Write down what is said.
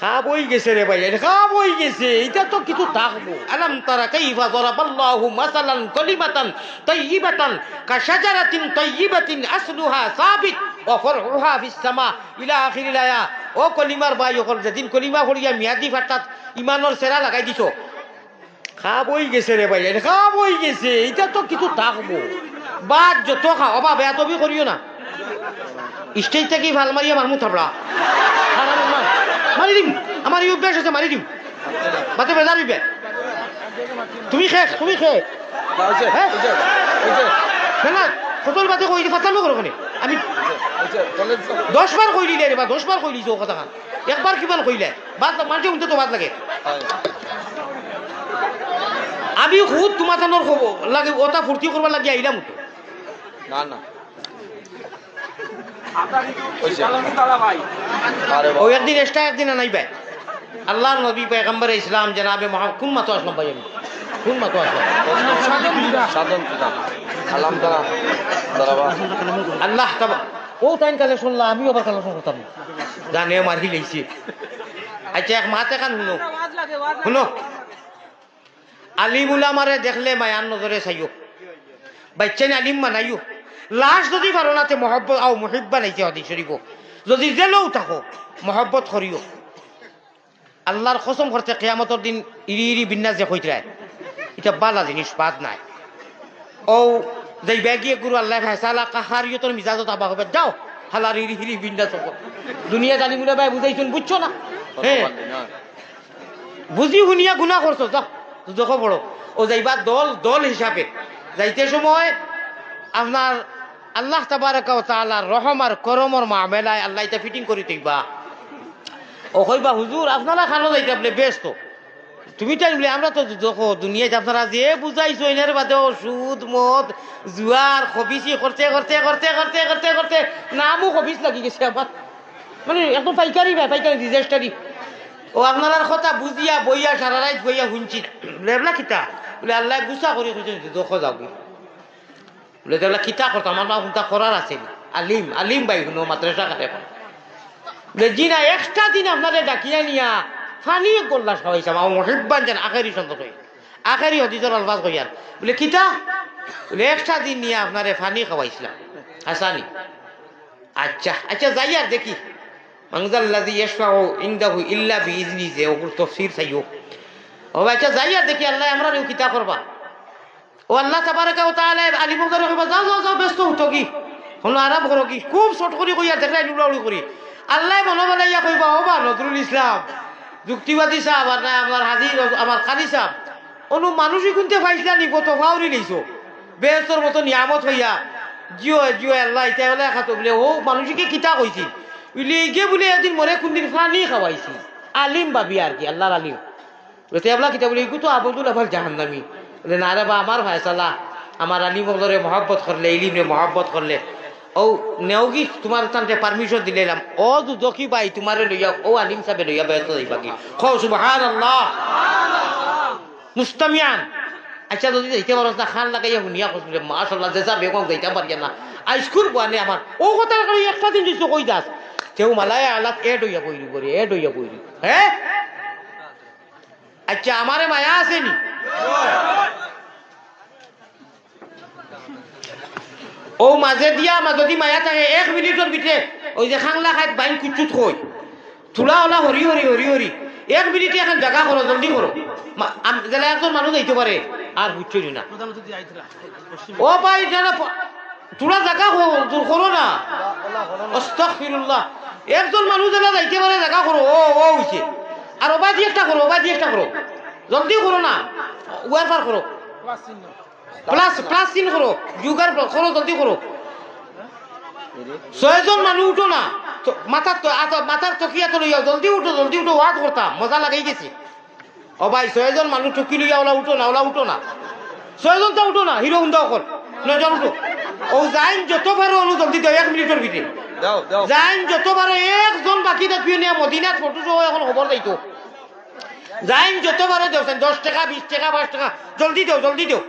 খাবই গেছে রে ভাই খাবই গেছে, এটা তো কিছু থাকব। আলাম তারা কাইফা দরাবাল্লাহু মাসালান কলিমাতান তাইয়িবাতান কাশাজারাতিন তাইয়িবাতিন আসলুহা সাবিত ওয়া ফারউহা ফিস সামা ইলা আখিরিল আয়া। ও কলিমার ভাই ওকল যেদিন কলিমা পড়িয়া মিয়াদি ফাটাত ইমানের সেরা লাগাই দিছো। খাবই গেছে রে ভাই খাবই গেছে, এটা তো কিছু থাকব। বাদ যত খাও অবা বেয়া তবি করিও না। স্টেজ থেকে ভালো মারিয়া মারমু থাপড়া? মারি দিম। আমার এই অভ্যাস আছে মারি দিম। বাতে বেজার হইবে তুমি শেষ তুমি শেষ। হ্যাঁ? না সতর বাতে কই দি ফাতানো করো কোনে আমি দশ বার কই দিলে বা দশ বার কই দিছো কথা খান একবার কিমান কইলে? বাদ মাঝে উঠতে তো বাদ লাগে। আমি খুদ তোমার লাগে ওটা ফুর্তি করবার লাগে আইলাম তো না না। একদিন এক্সট্রা একদিন আনাইবে। আল্লাহ নবী পেগম্বর ইসলাম জনাবে মহাম কোন মাতো আসলাম ভাই আমি। কোন মাতো আসলাম। সাধন পিতা আলাম তারা দাঁড়াবা আল্লাহ তাবা ও তাইন কালেকশন লা আমি আবার কালেকশন করতাম জানে মারি লইছি। আচ্ছা এক মাতে কান শুনো। শুনো। আলিমুলা মারে দেখলে মায়ান নজরে চাইও। বাচ্চানি আলিম মানাইও। লাস্ট যদি পারো নাতে মহব্বত আও মহিব্বা নাইছে হদি শরীফ যদি জেলেও থাকো মহব্বত করিও। আল্লাহর কসম করতে কেয়ামতর দিন ইরি ইরি বিন্যাস যে কইতরায় এটা বালা জিনিস বাদ নাই। ও যেই ব্যাগিয়ে গুরু আল্লাহ ফেসালা কাহারিও তোর মিজাজত আবা হবে যাও হালার ইরি হিরি বিন্যাস হব। দুনিয়া জানি মুলে ভাই বুঝাইছুন বুঝছ না? হ্যাঁ। বুঝি শুনিয়া গুণা করছ যাও দুদক বড় ও যাইবা দল দল হিসাবে যাইতে সময় আপনার আল্লাহ তাবারাকা ও তাআলার রহম আর করমর মামেলায় আল্লাহ এটা ফিটিং করে দিবা। ও কইবা, হুজুর, আপনারা খানো যাইতে বলে ব্যস্ত। তুমি বলে আমরা তো দেখো দুনিয়াতে আপনারা যে বুঝাইছো, এনের বাদেও সুদ মদ, জুয়ার, খবিসি করতে করতে করতে করতে করতে করতে, নামও খবিস লাগি গেছে আমার। মানে একদম পাইকারি ভাই, পাইকারি রিজেস্টারি ও আপনার কথা বুঝিয়া, বইয়া, সারা রাত বইয়া শুনছি। লেবলা কিতা বলে, আল্লাহ গুছা করে দেখো যাও বলে দেবলা কিতা করতো আমার মা শুনতা করার আছে। আলিম আলিম বাই, শুনো মাদ্রাসা কাটে বলে জি না এক্সট্রা দিন আপনাদের ডাকিয়া নিয়া ফানি গোল্লা সবাইছে আমার মহিব্বান যেন আখেরি সন্তোষ হই আখেরি হদিজর আলবাজ কইয়ার বলে, কিতা? বলে এক্সট্রা দিন নিয়ে আপনারে ফানি খাওয়াইছিলাম হাসানি আচ্ছা আচ্ছা যাই আর দেখি। মাংজাল্লাদি ইয়াশফাউ ইনদাহু ইল্লা বিইজনি যে ওগুলো তফসির চাইও ও আচ্ছা যাই আর দেখি, আল্লাহ আমরা কিতা করবা ও আল্লাহ তাবারাকা ও তাআলা আলিম করে কইবা যাও যাও যাও, ব্যস্ত হতো কি হলো আরাম করো কি? খুব শর্ট করি কইয়া দেখলাই নুলাউলি করি। আল্লাহ মনে বলাইয়া কইবা, ও বা নজরুল ইসলাম, যুক্তিবাদী সাহেব আর না, আমার হাজির আমার খালি সাহেব, অনু মানুষই কোনতে পাইছিলা নি, কত ফাউরি লইছো? বেহস্তর মতো নিয়ামত হইয়া, জিও জিও, আল্লাহ ইটা হলে খাতো বলে, ও মানুষকে কিতা কইছি? বলে গে বলে এদিন মরে কোনদিন ফানি খাওয়াইছি। আলিম ভাবি আর কি, আল্লাহর আলিম। বলে তেবলা কিতা বলে এগুলো তো আবদুল আফাল জাহান্নামি। না রে বা, আমার ভাইসালা, আমার আলিম বলরে মহাব্বত করলে ইলিম মহাব্বত করলে। ও নেওগি তোমার তান্তে পারমিশন দিলাম ও দুদকি বাই, তোমারে লইয়া ও আলিম সাহেব লইয়া বেত যাইবা কি? খো সুবহানাল্লাহ। মুস্তামিয়ান। আচ্ছা যদি যাইতে পারো না খান লাগাইয়া শুনিয়া কইলে মাশাআল্লাহ, যে যাবে কোন যাইতে পারি না। আইসকুর বানে আমার। ও কথা করে একটা দিন দিছো, কই দাস? কেউ মালায় আলাপ এড হইয়া কইরি করে এড হইয়া কইরি। হ্যাঁ আচ্ছা আমারে মায়া আছে আসেনি ও মাঝে দিয়া মা যদি মায়া থাকে এক মিনিটের ভিতরে ওই যে খাংলা খাই বাইন কুচুত কই থুলা ওলা হরি হরি হরি হরি এক মিনিটে এখন জায়গা করো জলদি করো যেন একজন মানুষ যাইতে পারে আর বুঝছি না। ও ভাই যেন তোরা জায়গা করো না। অস্তফিরুল্লাহ একজন মানুষ যেন যাইতে পারে জায়গা করো ও ও হইছে আর ওবা দিয়ে একটা করো ওবা দিয়ে একটা করো জলদি করো না। ওয়ার পার করো। প্লাস প্লাস চিন করো। যুগার করো জলদি করো। ছয়জন মানুষ উঠো না। মাথার মাথার তকিয়া তো লইয়া জলদি উঠো জলদি উঠো ওয়াজ করতাম মজা লাগাই গেছে। ও ভাই ছয়জন মানুষ টুকি লইয়া ওলা উঠো না ওলা উঠো না। ছয়জন তো উঠো না হিরো হুন্দা অকল। নজন উঠো। ও যাইন যত পারো অনু জলদি দাও এক মিনিটের ভিতরে যাইন যত পারো একজন বাকি থাকিও নিয়ে মদিনাত ফটো এখন খবর দাইতো যাইন যত দেও দশ টাকা বিশ টাকা পাঁচ টাকা জলদি দেও জলদি দেও।